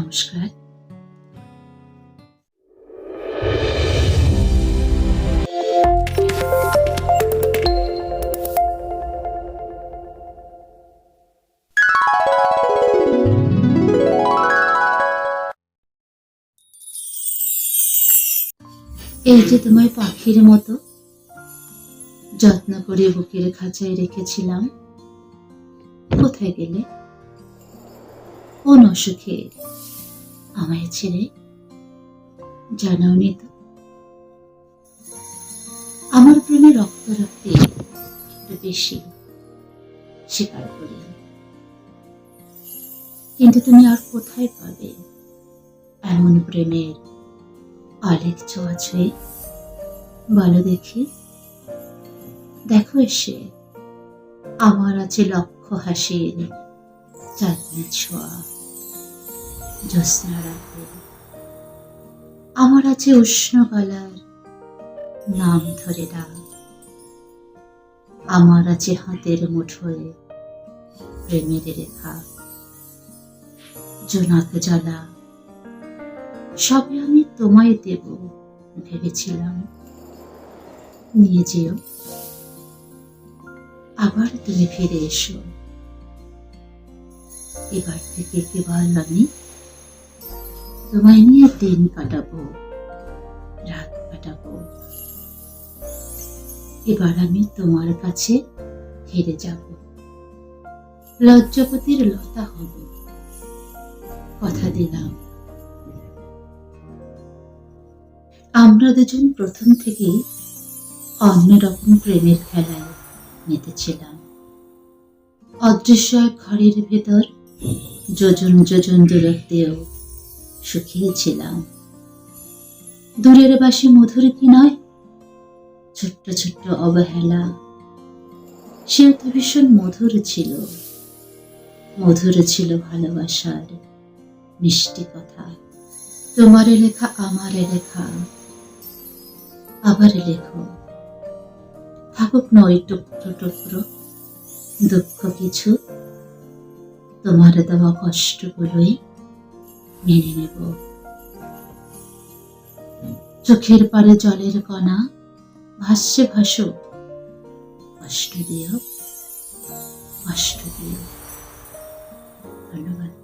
নমস্কার। এই যে তোমায় পাখির মতো যত্ন করে বুকের খাঁচায় রেখেছিলাম, কোথায় গেলে? কোন অসুখে আমায় ছেড়ে জানাওনি তো। আমার প্রেমে রক্ত রাখতে একটু বেশি স্বীকার করি কিন্তু তুমি আর কোথায় পাবে এমন প্রেমের অলেখ ছোঁয়া ছুঁয়ে? বলো দেখি। দেখো এসে আমার আছে লক্ষ হাসির চাঁদনি ছোঁয়া। জ্যোৎস্না রাতে আমার আছে উষ্ণ গলার নাম ধরে ডাক। আমার আছে হাতের মুঠোয় প্রেমের রেখা। জোনাক জ্বালা, সবে আমি তোমায় দেব, ভেবেছিলাম। নিয়ে যেও। আবার তুমি ফিরে এসো। এবার থেকে কেবল আমি তোমায় নিয়ে দিন কাটাবো রাত কাটাবো এবার আমি তোমার কাছে ফিরে যাব লজ্জপতির লতা হব কথা দিলাম আমরা দুজন প্রথম থেকেই অন্যরকম প্রেমের খেলায় মেতেছিলাম অদৃশ্য ঘরের ভেতর যোজন যোজন দূরত্বেও শুকিয়েছিলাম দূরের বাসি মধুর কি নয়? ছোট্ট ছোট্ট অবহেলা। সেও তো ভীষণ মধুর ছিল। মধুর ছিল ভালোবাসার মিষ্টি কথা। তোমার লেখা, আমার লেখা। আবার লেখো। থাকুক নয় টুকরো টুকরো। দুঃখ কিছু। তোমার দেওয়া কষ্টগুলোই মেনে নেব চোখের পারে জলের কণা ভাসছে ভাসো। কষ্ট দিও কষ্ট দিও। ধন্যবাদ।